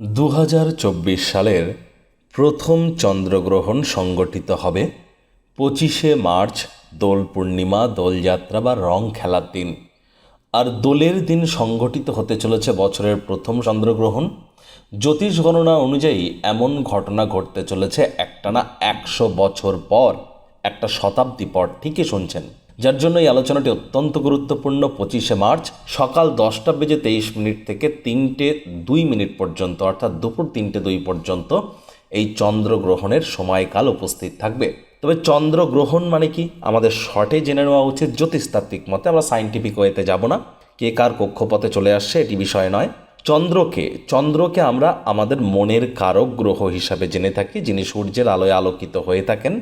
দু হাজার চব্বিশ সালের প্রথম চন্দ্রগ্রহণ সংগঠিত হবে পঁচিশে মার্চ দোল পূর্ণিমা দোলযাত্রা বা রং খেলার দিন। আর দোলের দিন সংগঠিত হতে চলেছে বছরের প্রথম চন্দ্রগ্রহণ। জ্যোতিষ গণনা অনুযায়ী এমন ঘটনা ঘটতে চলেছে একটানা একশো বছর পর, একটা শতাব্দী পর, ঠিকই শুনছেন। যার জন্য এই আলোচনাটি অত্যন্ত গুরুত্বপূর্ণ। পঁচিশে মার্চ সকাল দশটা বেজে তেইশ মিনিট থেকে তিনটে দুই মিনিট পর্যন্ত, অর্থাৎ দুপুর তিনটে দুই পর্যন্ত এই চন্দ্রগ্রহণের সময়কাল উপস্থিত থাকবে। তবে চন্দ্রগ্রহণ মানে কি? আমাদের শর্টে জেনে নেওয়া উচিত জ্যোতিষতাত্ত্বিক মতে আমরা সাইন্টিফিক ওয়েতে যাব না। কে কার কক্ষপথে চলে আসছে এটি বিষয় নয়। চন্দ্রকে চন্দ্রকে আমরা আমাদের মনের কারক গ্রহ হিসাবে জেনে থাকি, যিনি সূর্যের আলোয় আলোকিত হয়ে থাকেন।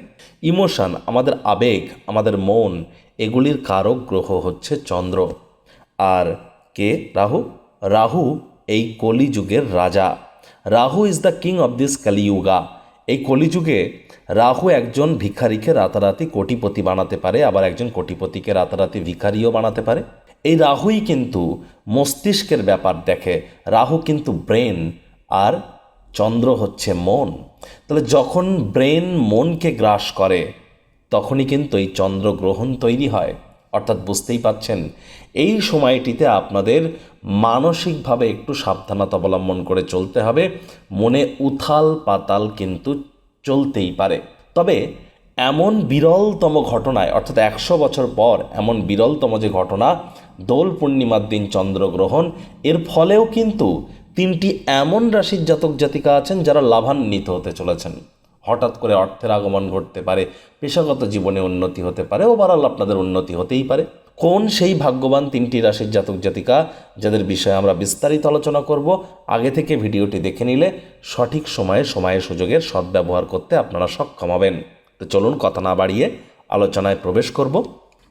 ইমোশন, আমাদের আবেগ, আমাদের মন এগুলির কারক গ্রহ হচ্ছে চন্দ্র। আর কে? রাহু। রাহু এই কলিযুগের রাজা। Rahu is the king of this Kaliyuga এই কলিযুগে রাহু একজন ভিখারিকে রাতারাতি কোটিপতি বানাতে পারে, আবার একজন কোটিপতিকে রাতারাতি ভিখারিও বানাতে পারে। এই রাহুই কিন্তু মস্তিষ্কের ব্যাপার দেখে। রাহু কিন্তু ব্রেন, আর চন্দ্র হচ্ছে মন। তাহলে যখন ব্রেন মনকে গ্রাস করে তখনই কিন্তু এই চন্দ্রগ্রহণ তৈরি হয়। অর্থাৎ বুঝতেই পাচ্ছেন, এই সময়টিতে আপনাদের মানসিকভাবে একটু সাবধানতা অবলম্বন করে চলতে হবে। মনে উথাল পাতাল কিন্তু চলতেই পারে। তবে এমন বিরলতম ঘটনায়, অর্থাৎ একশো বছর পর এমন বিরলতম যে ঘটনা, দোল পূর্ণিমার দিন চন্দ্রগ্রহণ, এর ফলেও কিন্তু তিনটি এমন রাশির জাতক জাতিকা আছেন যারা লাভান্বিত হতে চলেছেন। হঠাৎ করে অর্থের আগমন ঘটতে পারে, পেশাগত জীবনে উন্নতি হতে পারে ওভারঅল আপনাদের উন্নতি হতেই পারে। কোন সেই ভাগ্যবান তিনটি রাশির জাতক জাতিকা যাদের বিষয়ে আমরা বিস্তারিত আলোচনা করব, আগে থেকে ভিডিওটি দেখে নিলে সঠিক সময়ে সময়ে সুযোগের সদ্ব্যবহার করতে আপনারা সক্ষম হবেন। তো চলুন কথা না বাড়িয়ে আলোচনায় প্রবেশ করব।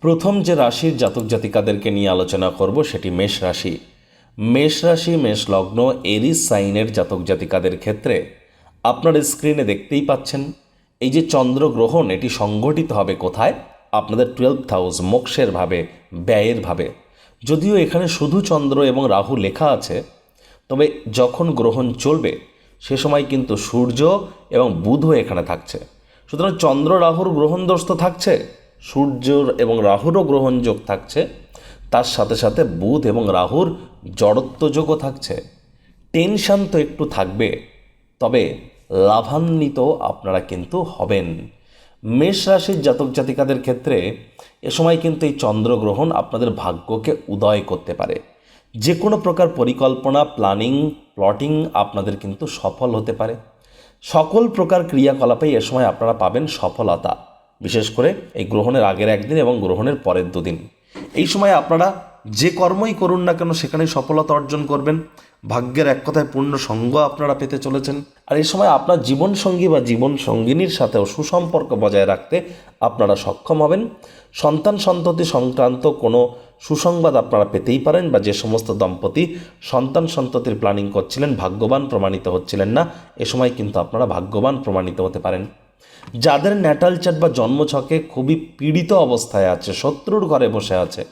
প্রথম যে রাশির জাতক জাতিকাদেরকে নিয়ে আলোচনা করব সেটি মেষ রাশি। মেষ রাশি, মেষ লগ্ন এরিস সাইনের জাতক জাতিকাদের ক্ষেত্রে আপনার স্ক্রিনে দেখতেই পাচ্ছেন, এই যে চন্দ্রগ্রহণ, এটি সংগঠিত হবে কোথায়? আপনাদের টুয়েলভ হাউস মোক্ষের ভাবে, ব্যয়ের ভাবে। যদিও এখানে শুধু চন্দ্র এবং রাহু লেখা আছে, তবে যখন গ্রহণ চলবে, সে সময় কিন্তু সূর্য এবং বুধও এখানে থাকছে। সুতরাং চন্দ্র, রাহুর গ্রহণ থাকছে সূর্যর এবং রাহুরও গ্রহণযোগ থাকছে, তার সাথে সাথে বুধ এবং রাহুর জড়ত্ব যোগও থাকছে। টেনশান তো একটু থাকবে, তবে লাভান্বিত আপনারা কিন্তু হবেন। মেষ রাশির জাতক জাতিকাদের ক্ষেত্রে এ সময় কিন্তু এই চন্দ্রগ্রহণ আপনাদের ভাগ্যকে উদয় করতে পারে। যে কোনো প্রকার পরিকল্পনা, প্ল্যানিং, প্লটিং আপনাদের কিন্তু সফল হতে পারে। সকল প্রকার ক্রিয়াকলাপেই এ সময় আপনারা পাবেন সফলতা। বিশেষ করে এই গ্রহণের আগের একদিন এবং গ্রহণের পরের দুদিন। এই সময় আপনারা যে কর্মই করুন না কেন, সেখানেই সফলতা অর্জন করবেন। ভাগ্যের এক কথায় পূর্ণ সঙ্গ আপনারা পেতে চলেছেন। আর এই সময় আপনার জীবনসঙ্গী বা জীবন সঙ্গিনীর সাথেও সুসম্পর্ক বজায় রাখতে আপনারা সক্ষম হবেন। সন্তান সন্ততি সংক্রান্ত কোনো সুসংবাদ আপনারা পেতেই পারেন বা যে সমস্ত দম্পতি সন্তান সন্ততির প্ল্যানিং করছিলেন, ভাগ্যবান প্রমাণিত হচ্ছিলেন না, এ সময় কিন্তু আপনারা ভাগ্যবান প্রমাণিত হতে পারেন। যাদের ন্যাটাল চাট বা জন্মছকে খুবই পীড়িত অবস্থায় আছে, শত্রুর ঘরে বসে আছে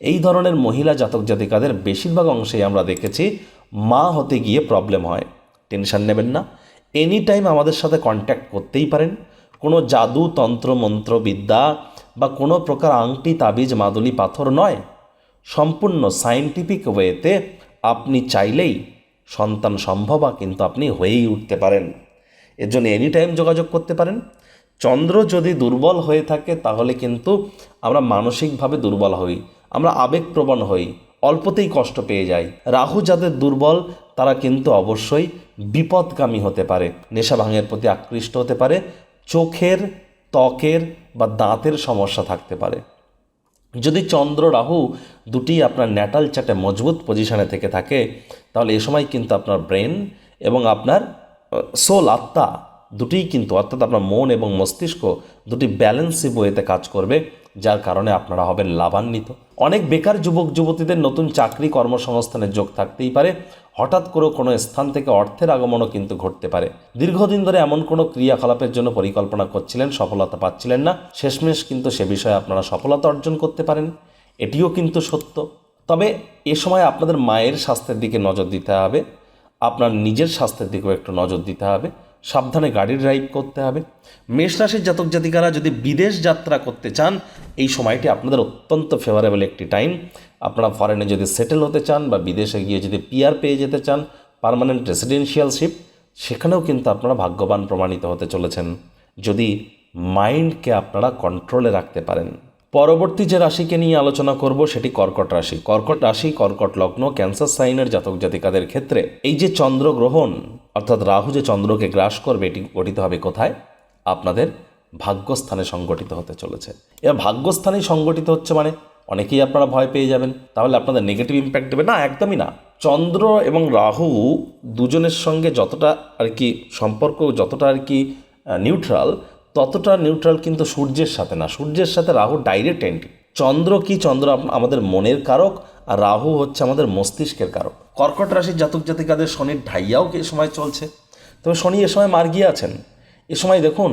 এই ধরনের মহিলা জাতক জাতিকাদের বেশিরভাগ অংশেই আমরা দেখেছি মা হতে গিয়ে প্রবলেম হয়। টেনশন নেবেন না। এনি টাইম আমাদের সাথে কন্ট্যাক্ট করতেই পারেন। কোনো জাদু, তন্ত্র, মন্ত্র, বিদ্যা বা কোনো প্রকার আংটি, তাবিজ, মাদুলি, পাথর নয়। সম্পূর্ণ সায়েন্টিফিক ওয়েতে আপনি চাইলেই সন্তান সম্ভবা কিন্তু আপনি হয়েই উঠতে পারেন। এর জন্য এনি টাইম যোগাযোগ করতে পারেন। চন্দ্র যদি দুর্বল হয়ে থাকে তাহলে কিন্তু আমরা মানসিকভাবে দুর্বল হই। আমরা আবেগপ্রবণ হই, অল্পতেই কষ্ট পেয়ে যাই। রাহু যাদের দুর্বল, তারা কিন্তু অবশ্যই বিপদগামী হতে পারে। নেশা ভাঙের প্রতি আকৃষ্ট হতে পারে, চোখের, ত্বকের বা দাঁতের সমস্যা থাকতে পারে। যদি চন্দ্র রাহু দুটি আপনার ন্যাটাল চাটে মজবুত পজিশনে থেকে থাকে, তাহলে এ সময় কিন্তু আপনার ব্রেন এবং আপনার সোল আত্মা দুটিই কিন্তু, অর্থাৎ আপনার মন এবং মস্তিষ্ক দুটি ব্যালেন্সি বইতে কাজ করবে, যার কারণে আপনারা হবেন লাভান্বিত। অনেক বেকার যুবক, যুবতীদের নতুন চাকরি কর্মসংস্থানের যোগ থাকতেই পারে, হঠাৎ করে কোনো স্থান থেকে অর্থের আগমনও কিন্তু ঘটতে পারে। দীর্ঘদিন ধরে এমন কোনো ক্রিয়াকলাপের জন্য পরিকল্পনা করছিলেন, সফলতা পাচ্ছিলেন না, শেষমেশ কিন্তু সে বিষয়ে আপনারা সফলতা অর্জন করতে পারেন এটিও কিন্তু সত্য। তবে এ সময় আপনাদের মায়ের স্বাস্থ্যের দিকে নজর দিতে হবে, আপনার নিজের স্বাস্থ্যের দিকেও একটু নজর দিতে হবে। সাবধানে গাড়ি ড্রাইভ করতে হবে। মেষ রাশির জাতক জাতিকারা যদি বিদেশ যাত্রা করতে চান, এই সময়টি আপনাদের অত্যন্ত ফেভারেবল একটি টাইম আপনারা ফরেনে যদি সেটেল হতে চান বা বিদেশে গিয়ে যদি পিআর পেয়ে যেতে চান পার্মানেন্ট রেসিডেন্সিয়ালশিপ সেখানেও কিন্তু আপনারা ভাগ্যবান প্রমাণিত হতে চলেছেন। যদি মাইন্ডকে আপনারা কন্ট্রোলে রাখতে পারেন। পরবর্তী যে রাশিকে নিয়ে আলোচনা করব সেটি কর্কট রাশি। কর্কট রাশি, কর্কট লগ্ন, ক্যান্সার সাইনের জাতক জাতিকাদের ক্ষেত্রে এই যে চন্দ্রগ্রহণ অর্থাৎ রাহু যে চন্দ্রকে গ্রাস করবে, এটি গঠিত হবে কোথায়? আপনাদের ভাগ্যস্থানে সংগঠিত হতে চলেছে। এবার ভাগ্যস্থানেই সংগঠিত হচ্ছে মানে অনেকেই আপনারা ভয় পেয়ে যাবেন। তাহলে আপনাদের নেগেটিভ ইম্প্যাক্ট দেবে? না, একদমই না। চন্দ্র এবং রাহু দুজনের সঙ্গে যতটা আর কি সম্পর্ক, যতটা আর কি নিউট্রাল ততটা নিউট্রাল কিন্তু সূর্যের সাথে না। সূর্যের সাথে রাহু ডাইরেক্ট এন্ট্রি চন্দ্র কি চন্দ্র? আমাদের মনের কারক, আর রাহু হচ্ছে আমাদের মস্তিষ্কের কারক। কর্কট রাশির জাতক জাতিকাদের শনির ঢাইয়াও কি এ সময় চলছে? তবে শনি এ সময় মার গিয়ে আছেন। এ সময় দেখুন,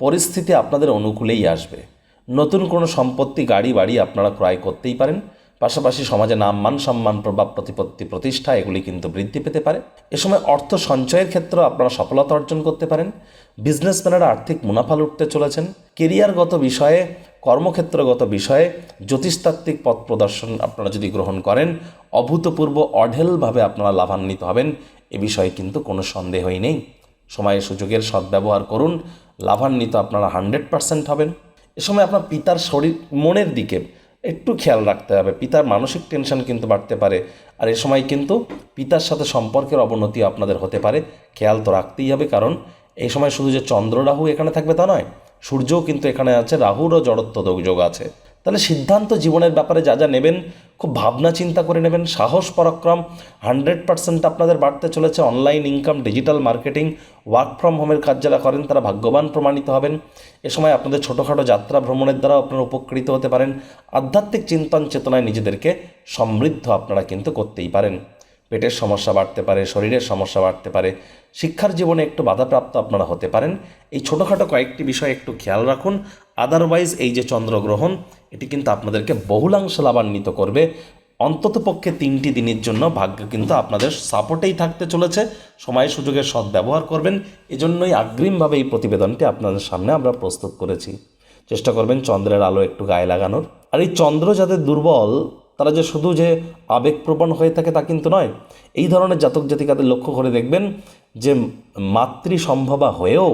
পরিস্থিতি আপনাদের অনুকূলেই আসবে। নতুন কোনো সম্পত্তি, গাড়ি, বাড়ি আপনারা ক্রয় করতেই পারেন। পাশাপাশি সমাজে নাম মান, সম্মান, প্রভাব, প্রতিপত্তি, প্রতিষ্ঠা, এগুলি কিন্তু বৃদ্ধি পেতে পারে। এ সময় অর্থ সঞ্চয়ের ক্ষেত্রেও আপনারা সফলতা অর্জন করতে পারেন। বিজনেসম্যানেরা আর্থিক মুনাফা লুটতে চলেছেন। কেরিয়ারগত বিষয়ে, কর্মক্ষেত্রগত বিষয়ে জ্যোতিষতাত্ত্বিক পথ প্রদর্শন আপনারা যদি গ্রহণ করেন, অভূতপূর্ব অঢেলভাবে আপনারা লাভান্বিত হবেন। এ বিষয়ে কিন্তু কোনো সন্দেহই নেই। সময় সুযোগের সদ্ব্যবহার করুন, লাভান্বিত আপনারা হান্ড্রেড পার্সেন্ট হবেন। এ সময় আপনার পিতার শরীর, মনের দিকে একটু খেয়াল রাখতে হবে। পিতার মানসিক টেনশন কিন্তু বাড়তে পারে। আর এ সময় কিন্তু পিতার সাথে সম্পর্কের অবনতি আপনাদের হতে পারে। খেয়াল তো রাখতেই হবে, কারণ এই সময় শুধু যে চন্দ্র রাহু এখানে থাকবে তা নয়, সূর্যও কিন্তু এখানে আছে রাহুরও জড়ত্ব যোগ আছে। তাহলে সিদ্ধান্ত জীবনের ব্যাপারে যা যা নেবেন, খুব ভাবনা চিন্তা করে নেবেন, সাহস পরাক্রম, হান্ড্রেড পার্সেন্ট আপনাদের বাড়তে চলেছে online income, digital marketing, work from হোমের কাজ যারা করেন, তারা ভাগ্যবান প্রমাণিত হবেন। এ সময় আপনাদের ছোটোখাটো যাত্রা ভ্রমণের দ্বারা আপনারা উপকৃত হতে পারেন। আধ্যাত্মিক চিন্তন চেতনায় নিজেদেরকে সমৃদ্ধ আপনারা কিন্তু করতেই পারেন। পেটের সমস্যা বাড়তে পারে, শরীরের সমস্যা বাড়তে পারে, শিক্ষার জীবনে একটু বাধাপ্রাপ্ত আপনারা হতে পারেন। এই ছোটোখাটো কয়েকটি বিষয় একটু খেয়াল রাখুন। আদারওয়াইজ এই যে চন্দ্রগ্রহণ, এটি কিন্তু আপনাদেরকে বহুলাংশ লাভান্বিত করবে। অন্ততপক্ষে তিনটি দিনের জন্য ভাগ্য কিন্তু আপনাদের সাপোর্টেই থাকতে চলেছে। সময় সুযোগের সদ্ব্যবহার করবেন। এজন্যই আগ্রিমভাবে এই প্রতিবেদনটি আপনাদের সামনে আমরা প্রস্তুত করেছি। চেষ্টা করবেন চন্দ্রের আলো একটু গায়ে লাগানোর। আর এই চন্দ্র যাদের দুর্বল তারা যে শুধু যে আবেগপ্রবণ হয়ে থাকে তা কিন্তু নয়, এই ধরনের জাতক জাতিকাদের লক্ষ্য করে দেখবেন যে মাতৃ সম্ভবা হয়েও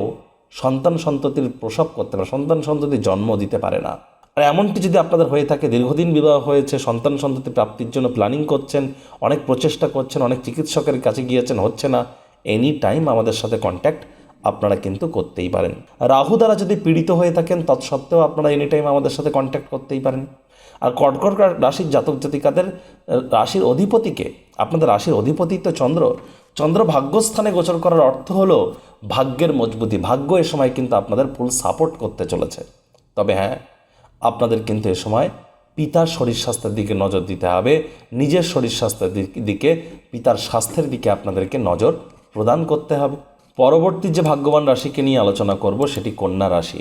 সন্তান সন্ততির প্রসব করতে পারে, সন্তান সন্ততির জন্ম দিতে পারে না। আর এমনটি যদি আপনাদের হয়ে থাকে, দীর্ঘদিন বিবাহ হয়েছে, সন্তান সন্ততি প্রাপ্তির জন্য প্ল্যানিং করছেন, অনেক প্রচেষ্টা করছেন, অনেক চিকিৎসকের কাছে গিয়েছেন, হচ্ছে না এনি টাইম আমাদের সাথে কন্ট্যাক্ট আপনারা কিন্তু করতেই পারেন। রাহু দ্বারা যদি পীড়িত হয়ে থাকেন, তৎসত্ত্বেও আপনারা এনি টাইম আমাদের সাথে কন্ট্যাক্ট করতেই পারেন। আর কর্কট রাশির জাতক জাতিকাদের রাশির অধিপতিকে, আপনাদের রাশির অধিপতি তো চন্দ্র চন্দ্র ভাগ্যস্থানে গোচর করার অর্থ হলো ভাগ্যের মজবুতি। ভাগ্য এ সময় কিন্তু আপনাদের ফুল সাপোর্ট করতে চলেছে। তবে হ্যাঁ আপনাদের কিন্তু এ সময় পিতার শরীর স্বাস্থ্যের দিকে নজর দিতে হবে। নিজের শরীর স্বাস্থ্যের দিকে পিতার স্বাস্থ্যের দিকে আপনাদেরকে নজর প্রদান করতে হবে। পরবর্তী যে ভাগ্যবান রাশিকে নিয়ে আলোচনা করব, সেটি কন্যা রাশি।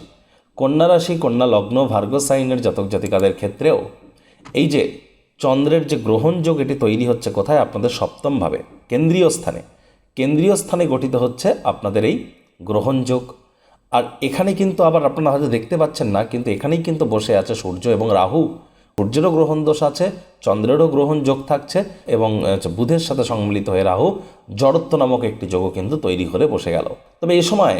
কন্যা রাশি, কন্যা লগ্ন ভার্গ সাইনের জাতক জাতিকাদের ক্ষেত্রেও এই যে চন্দ্রের যে গ্রহণযোগ এটি তৈরি হচ্ছে কোথায়? আপনাদের সপ্তমভাবে কেন্দ্রীয় স্থানে। কেন্দ্রীয় স্থানে গঠিত হচ্ছে আপনাদের এই গ্রহণযোগ আর এখানে কিন্তু আবার আপনারা হয়তো দেখতে পাচ্ছেন না, কিন্তু এখানেই কিন্তু বসে আছে সূর্য এবং রাহু। সূর্যেরও গ্রহণ দোষ আছে, চন্দ্রেরও গ্রহণ যোগ থাকছে এবং বুধের সাথে সম্মিলিত হয়ে রাহু, জড়ত্ব নামক একটি যোগও কিন্তু তৈরি করে বসে গেল। তবে এ সময়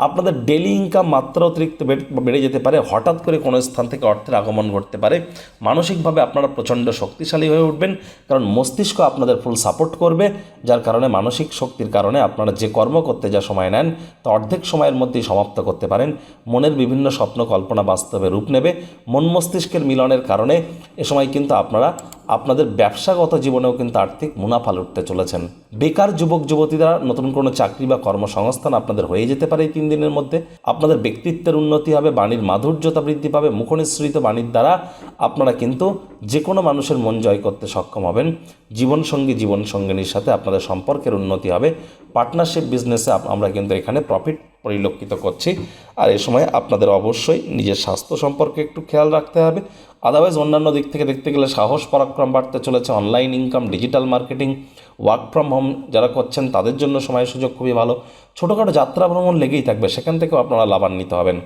আপনাদের ডেলি ইনকাম মাত্রা অতিরিক্ত বেড়ে- যেতে পারে। হঠাৎ করে কোনো স্থান থেকে অর্থের আগমন ঘটতে পারে। মানসিকভাবে আপনারা প্রচণ্ড শক্তিশালী হয়ে উঠবেন, কারণ মস্তিষ্ক আপনাদের ফুল সাপোর্ট করবে, যার কারণে মানসিক শক্তির কারণে আপনারা যে কর্ম করতে যা সময় নেন, তা অর্ধেক সময়ের মধ্যেই সমাপ্ত করতে পারেন। মনের বিভিন্ন স্বপ্ন কল্পনা বাস্তবে রূপ নেবে। মন মস্তিষ্কের মিলনের কারণে এ সময় কিন্তু আপনারা আপনাদের ব্যবসাগত জীবনেও কিন্তু আর্থিক মুনাফা লুটতে চলেছেন। বেকার যুবক, যুবতীরা নতুন কোনো চাকরি বা কর্মসংস্থান আপনাদের হয়ে যেতে পারে এই তিন দিনের মধ্যে। আপনাদের ব্যক্তিত্বের উন্নতি হবে, বাণীর মাধুর্যতা বৃদ্ধি পাবে, মুখনিসৃত বাণীর দ্বারা আপনারা কিন্তু যে কোনো মানুষের মন জয় করতে সক্ষম হবেন। জীবনসঙ্গী, জীবনসঙ্গিনীর সাথে আপনাদের সম্পর্কের উন্নতি হবে। পার্টনারশিপ বিজনেসে আমরা কিন্তু এখানে প্রফিট পরিলক্ষিত করছি। আর এ সময় আপনাদের অবশ্যই নিজের স্বাস্থ্য সম্পর্কে একটু খেয়াল রাখতে হবে। আদারওয়াইজ অন্যান্য দিক থেকে দেখতে গেলে সাহস, পরাক্রম বাড়তে চলেছে। Online income digital marketing work from home যারা করছেন, তাদের জন্য সময় সুযোগ খুবই ভালো। ছোটোখাটো যাত্রা ভ্রমণ লেগেই থাকবে। সেখান থেকেও আপনারা লাভান্বিত হবেন।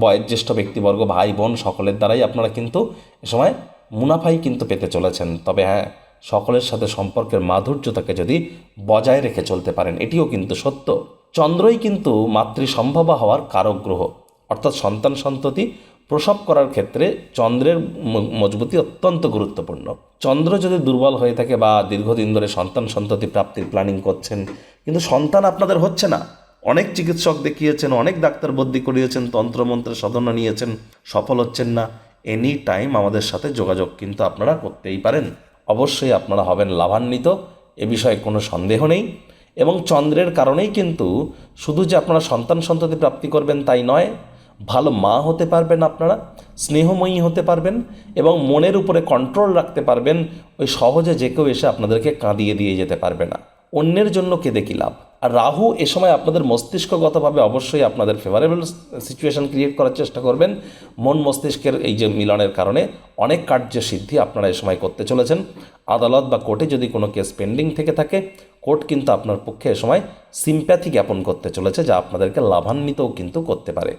বয়োজ্যেষ্ঠ ব্যক্তিবর্গ, ভাই, বোন সকলের দ্বারাই আপনারা কিন্তু এ সময় মুনাফাই কিন্তু পেতে চলেছেন। তবে হ্যাঁ সকলের সাথে সম্পর্কের মাধুর্যতাকে যদি বজায় রেখে চলতে পারেন, এটিও কিন্তু সত্য। চন্দ্রই কিন্তু মাতৃসম্ভবা হওয়ার কারক গ্রহ অর্থাৎ সন্তান সন্ততি প্রসব করার ক্ষেত্রে চন্দ্রের মজবুতি অত্যন্ত গুরুত্বপূর্ণ। চন্দ্র যদি দুর্বল হয়ে থাকে বা দীর্ঘদিন ধরে সন্তান সন্ততি প্রাপ্তির প্ল্যানিং করছেন, কিন্তু সন্তান আপনাদের হচ্ছে না। অনেক চিকিৎসক দেখিয়েছেন, অনেক ডাক্তার বদ্যি করিয়েছেন, তন্ত্রমন্ত্রের সাধনা নিয়েছেন, সফল হচ্ছেন না। এনি টাইম আমাদের সাথে যোগাযোগ কিন্তু আপনারা করতেই পারেন। অবশ্যই আপনারা হবেন লাভান্বিত, এ বিষয়ে কোনো সন্দেহ নেই। এবং চন্দ্রের কারণেই কিন্তু শুধু যে আপনারা সন্তান সন্ততি প্রাপ্তি করবেন তাই নয়, ভালো মা হতে পারবেন আপনারা, স্নেহময়ী হতে পারবেন এবং মনের উপরে কন্ট্রোল রাখতে পারবেন, ওই সহজে যে কেউ এসে আপনাদেরকে কাঁদিয়ে দিয়ে যেতে পারবে না। অন্যের জন্য কেঁদে কি লাভ? আর রাহু এ সময় আপনাদের মস্তিষ্কগতভাবে অবশ্যই আপনাদের ফেভারেবল সিচুয়েশন ক্রিয়েট করার চেষ্টা করবেন। মন মস্তিষ্কের এই যে মিলনের কারণে অনেক কার্য সিদ্ধি আপনারা এ সময় করতে চলেছেন। আদালত বা কোর্টে যদি কোনো কেস পেন্ডিং থেকে থাকে কোর্ট কিন্তু আপনার পক্ষে এ সময় সিম্প্যাথি জ্ঞাপন করতে চলেছে, যা আপনাদেরকে লাভান্বিতও কিন্তু করতে পারে।